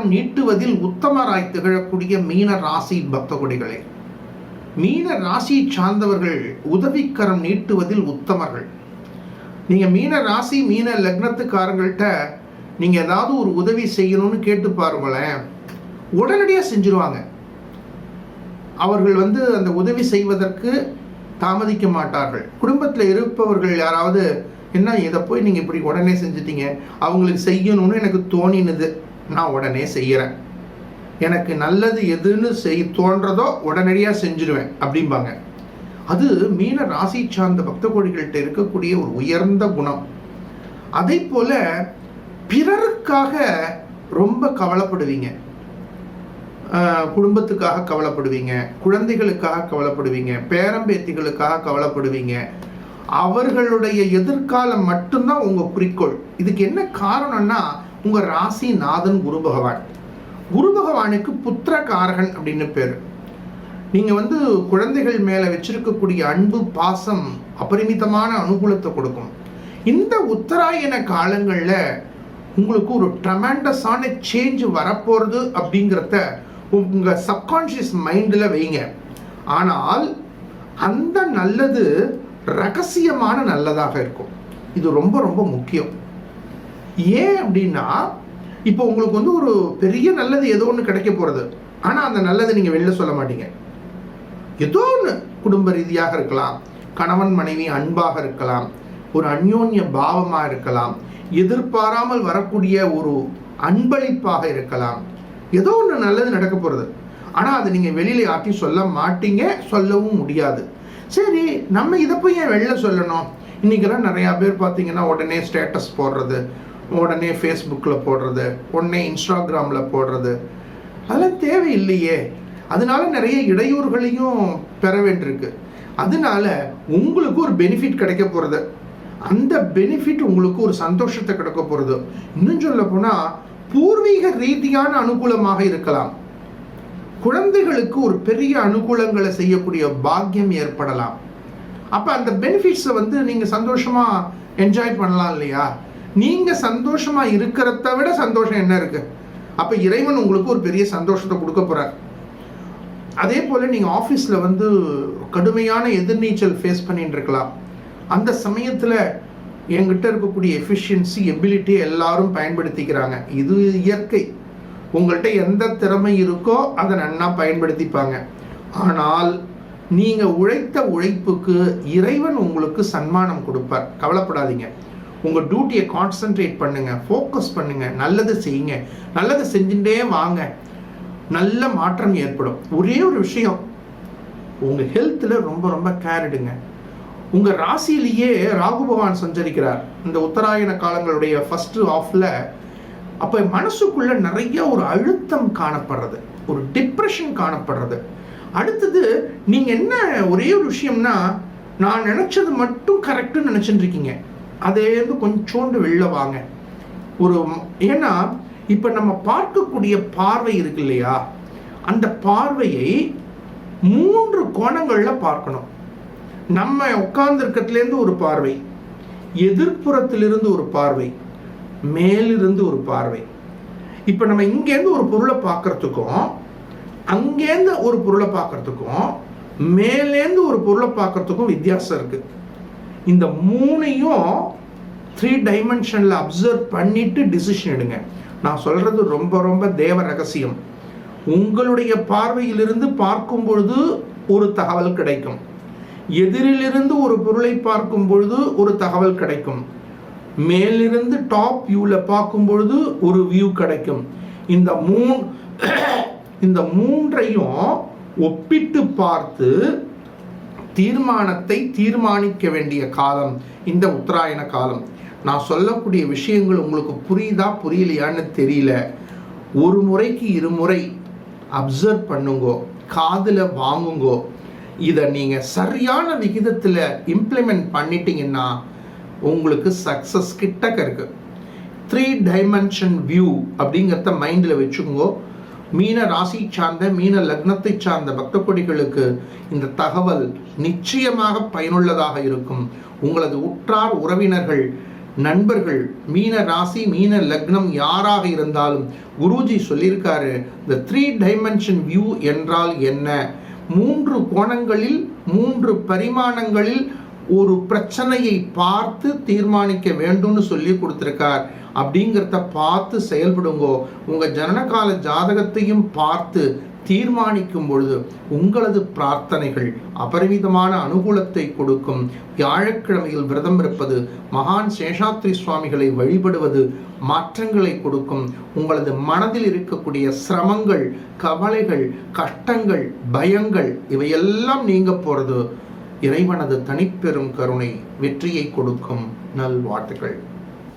உதவிக்கரம் நீட்டுவதில் உத்தமராய் திகழக்கூடிய மீன ராசி பக்தகுடிகளே. மீன ராசியை சார்ந்தவர்கள் உதவிக்கரம் நீட்டுவதில் உத்தமர்கள். நீங்க மீன ராசி மீன லக்னத்துக்காரங்கள்ட்ட நீங்க ஏதாவது ஒரு உதவி செய்யணும்னு கேட்டு பாருங்களேன். உடனடியாக செஞ்சிருவாங்க. அவர்கள் வந்து அந்த உதவி செய்வதற்கு தாமதிக்க மாட்டார்கள். குடும்பத்தில் இருப்பவர்கள் யாராவது என்ன இதை போய் நீங்கள் இப்படி உடனே செஞ்சிட்டீங்க. அவங்களுக்கு செய்யணும்னு எனக்கு தோணினது. நான் உடனே செய்கிறேன் எனக்கு நல்லது எதுன்னு செய் தோன்றதோ உடனடியாக செஞ்சிருவேன் அப்படிம்பாங்க. அது மீன ராசி சார்ந்த பக்த கோடிகள்கிட்ட இருக்கக்கூடிய ஒரு உயர்ந்த குணம். அதே போல பிறருக்காக ரொம்ப கவலைப்படுவீங்க. குடும்பத்துக்காக கவலைப்படுவீங்க குழந்தைகளுக்காக கவலைப்படுவீங்க பேரம்பேத்திகளுக்காக கவலைப்படுவீங்க. அவர்களுடைய எதிர்காலம் மட்டும்தான் உங்கள் குறிக்கோள். இதுக்கு என்ன காரணம்னா உங்கள் ராசி நாதன் குரு பகவான். குரு பகவானுக்கு புத்திரகாரகன் அப்படின்னு பேர். நீங்கள் வந்து குழந்தைகள் மேலே வச்சிருக்கக்கூடிய அன்பு பாசம் அபரிமிதமான அனுகூலத்தை கொடுக்கும். இந்த உத்தராயண காலங்களில் உங்களுக்கு ஒரு ட்ரமாண்டஸான சேஞ்ச் வரப்போகிறது அப்படிங்கிறத உங்கள் சப்கான்ஷியஸ் மைண்டில் வைங்க. ஆனால் அந்த நல்லது ரகசியமான நல்லதாக இருக்கும். இது ரொம்ப ரொம்ப முக்கியம். ஏன் அப்படின்னா இப்போ உங்களுக்கு வந்து ஒரு பெரிய நல்லது ஏதோ ஒன்று கிடைக்க போகிறது ஆனால் அந்த நல்லதை நீங்கள் வெளில சொல்ல மாட்டீங்க. ஏதோ ஒன்று குடும்ப ரீதியாக இருக்கலாம் கணவன் மனைவி அன்பாக இருக்கலாம் ஒரு அந்யோன்ய பாவமாக இருக்கலாம் எதிர்பாராமல் வரக்கூடிய ஒரு அன்பளிப்பாக இருக்கலாம். ஏதோ ஒன்று நல்லது நடக்க போகிறது ஆனால் அதை நீங்கள் வெளியில் யார்ட்டையும் சொல்ல மாட்டீங்க சொல்லவும் முடியாது. சரி நம்ம இதை போய் ஏன் வெளில சொல்லணும்? இன்றைக்கெல்லாம் நிறையா பேர் பார்த்தீங்கன்னா உடனே ஸ்டேட்டஸ் போடுறது உடனே ஃபேஸ்புக்கில் போடுறது உடனே இன்ஸ்டாகிராமில் போடுறது. அதெல்லாம் தேவையில்லையே. அதனால நிறைய இடையூறுகளையும் பெற வேண்டியிருக்கு. அதனால உங்களுக்கு ஒரு பெனிஃபிட் கிடைக்க போகிறது அந்த பெனிஃபிட் உங்களுக்கு ஒரு சந்தோஷத்தை கிடைக்க போகிறது இன்னும் சொல்ல போனால் பூர்வீக ரீதியான அனுகூலமாக இருக்கலாம். குழந்தைகளுக்கு ஒரு பெரிய அனுகூலங்களை செய்யக்கூடிய பாக்கியம் ஏற்படலாம். அப்போ அந்த பெனிஃபிட்ஸை வந்து நீங்கள் சந்தோஷமாக என்ஜாய் பண்ணலாம் இல்லையா? நீங்கள் சந்தோஷமாக இருக்கிறத விட சந்தோஷம் என்ன இருக்குது அப்போ இறைவன் உங்களுக்கு ஒரு பெரிய சந்தோஷத்தை கொடுக்க போகிறார் அதே போல் நீங்கள் ஆஃபீஸில் வந்து கடுமையான எதிர்நீச்சல் ஃபேஸ் பண்ணிட்டு இருக்கலாம். அந்த சமயத்தில் என்கிட்ட இருக்கக்கூடிய எஃபிஷியன்சி எபிலிட்டி எல்லாரும் பயன்படுத்திக்கிறாங்க. இது இயற்கை. உங்கள்கிட்ட எந்த திறமை இருக்கோ அதை நன்னா பயன்படுத்திப்பாங்க. ஆனால் நீங்கள் உழைத்த உழைப்புக்கு இறைவன் உங்களுக்கு சன்மானம் கொடுப்பார். கவலைப்படாதீங்க. உங்கள் டியூட்டியை கான்சென்ட்ரேட் பண்ணுங்கள் ஃபோக்கஸ் பண்ணுங்கள் நல்லது செய்யுங்க. நல்லது செஞ்சுட்டே வாங்க. நல்ல மாற்றம் ஏற்படும். ஒரே ஒரு விஷயம் உங்கள் ஹெல்த்தில் ரொம்ப ரொம்ப கேர் எடுங்க. உங்கள் ராசியிலேயே ராகு பகவான் சஞ்சரிக்கிறார். இந்த உத்தராயண காலங்களுடைய ஃபஸ்ட்டு ஆஃபில் அப்போ மனசுக்குள்ள நிறைய ஒரு அழுத்தம் காணப்படுறது. ஒரு டிப்ரெஷன் காணப்படுறது. அடுத்தது நீங்கள் என்ன ஒரே ஒரு விஷயம்னா நான் நினச்சது மட்டும் கரெக்டுன்னு நினச்சிட்டு இருக்கீங்க. அதேந்து கொஞ்சோண்டு வெளில வாங்க. ஒரு ஏன்னா இப்போ நம்ம பார்க்கக்கூடிய பார்வை இருக்கு இல்லையா? அந்த பார்வையை மூன்று கோணங்களில் பார்க்கணும். நம்ம உட்கார்ந்துருக்கிறதுலேருந்து ஒரு பார்வை எதிர்ப்புறத்திலிருந்து ஒரு பார்வை மேலிருந்து ஒரு பார்வை. இப்போ நம்ம இங்கேருந்து ஒரு பொருளை பார்க்கறதுக்கும் அங்கேருந்து ஒரு பொருளை பார்க்கறதுக்கும் மேலேருந்து ஒரு பொருளை பார்க்கறதுக்கும் வித்தியாசம் இருக்குது இந்த மூணையும் த்ரீ டைமென்ஷனில் அப்சர்வ் பண்ணிட்டு டிசிஷன் எடுங்க. நான் சொல்கிறது ரொம்ப ரொம்ப தேவ ரகசியம். உங்களுடைய பார்வையிலிருந்து பார்க்கும் பொழுது ஒரு தகவல் கிடைக்கும். எதிரிலிருந்து ஒரு பொருளை பார்க்கும் பொழுது ஒரு தகவல் கிடைக்கும். மேலிருந்து டாப் வியூவில் பார்க்கும் பொழுது ஒரு வியூ கிடைக்கும். இந்த மூன் இந்த மூன்றையும் ஒப்பிட்டு பார்த்து தீர்மானத்தை தீர்மானிக்க வேண்டிய காலம் இந்த உத்தராயண காலம். நான் சொல்லக்கூடிய விஷயங்கள் உங்களுக்கு புரியுதா புரியலையான்னு தெரியல. ஒரு முறைக்கு இருமுறை அப்சர்வ் பண்ணுங்கோ காதில் வாங்குங்கோ. இதை நீங்கள் சரியான விகிதத்தில் இம்ப்ளிமெண்ட் பண்ணிட்டீங்கன்னா உங்களுக்கு சக்ஸஸ் கிட்டக்க இருக்குது த்ரீ டைமென்ஷன் வியூ அப்படிங்கிறத மைண்டில் வச்சுக்கோங்க. மீன ராசி சார்ந்த மீன லக்னத்தை சார்ந்த பக்த கொடிகளுக்கு இந்த தகவல் நிச்சயமாக பயனுள்ளதாக இருக்கும். உங்களது உற்றார் உறவினர்கள் நண்பர்கள் மீன ராசி மீன லக்னம் யாராக இருந்தாலும் குருஜி சொல்லியிருக்காரு இந்த த்ரீ டைமென்ஷன் வியூ என்றால் என்ன? மூன்று கோணங்களில் மூன்று பரிமாணங்களில் ஒரு பிரச்சனையை பார்த்து தீர்மானிக்க வேண்டும்னு சொல்லி கொடுத்துருக்கார். அப்படிங்கிறத பார்த்து செயல்படுங்கோ. உங்கள் ஜனனகால ஜாதகத்தையும் பார்த்து தீர்மானிக்கும் பொழுது உங்களது பிரார்த்தனைகள் அபரிமிதமான அனுகூலத்தை கொடுக்கும். வியாழக்கிழமையில் விரதம் இருப்பது மகான் சேஷாத்ரி சுவாமிகளை வழிபடுவது மாற்றங்களை கொடுக்கும். உங்களது மனதில் இருக்கக்கூடிய சிரமங்கள் கவலைகள் கஷ்டங்கள் பயங்கள் இவையெல்லாம் நீங்க போறது. இறைவனது தனிப்பெரும் கருணை வெற்றியை கொடுக்கும் நல்வாழ்த்துக்கள்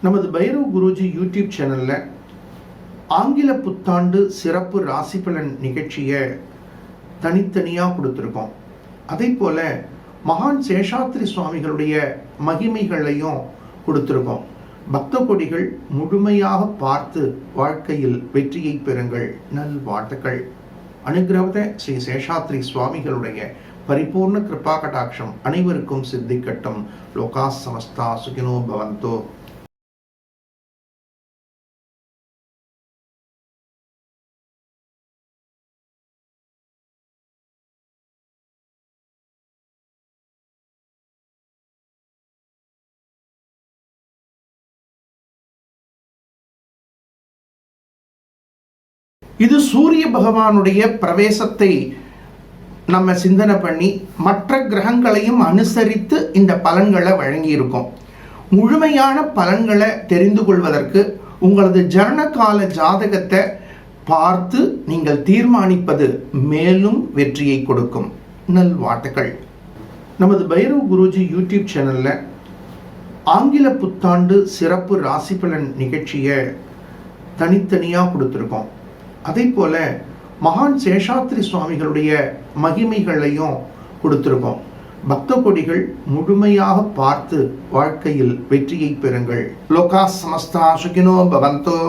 நமது பைரவ் குருஜி யூடியூப் சேனலில் ஆங்கில புத்தாண்டு சிறப்பு ராசி பலன் நிகழ்ச்சியை தனித்தனியாக கொடுத்துருக்கோம். அதே போல் மகான் சேஷாத்ரி சுவாமிகளுடைய மகிமைகளையும் கொடுத்துருக்கோம். பக்த கொடிகள் முழுமையாக பார்த்து வாழ்க்கையில் வெற்றியை பெறுங்கள். நல் வாழ்த்துக்கள். அனுகிரகத ஸ்ரீ சேஷாத்ரி சுவாமிகளுடைய பரிபூர்ண கிருபா கடாட்சம் அனைவருக்கும் சித்திக்கட்டும். லோகா சமஸ்தா சுகினோ பவந்தோ. இது சூரிய பகவானுடைய பிரவேசத்தை நம்ம சிந்தனை பண்ணி மற்ற கிரகங்களையும் அனுசரித்து இந்த பலன்களை வழங்கியிருக்கோம். முழுமையான பலன்களை தெரிந்து கொள்வதற்கு உங்களது ஜனனகால ஜாதகத்தை பார்த்து நீங்கள் தீர்மானிப்பது மேலும் வெற்றியை கொடுக்கும். நல்வாழ்த்துக்கள் நமது பைரவ் குருஜி யூடியூப் சேனலில் ஆங்கில புத்தாண்டு சிறப்பு ராசி பலன் நிகழ்ச்சியை தனித்தனியாக கொடுத்துருக்கோம். அதே போல் மகான் சேஷாத்ரி சுவாமிகளுடைய மகிமைகளையும் கொடுத்துருக்கோம். பக்த கொடிகள் முழுமையாக பார்த்து வாழ்க்கையில் வெற்றியை பெறுங்கள். லோகா சமஸ்தா சுகினோ பவந்தோ.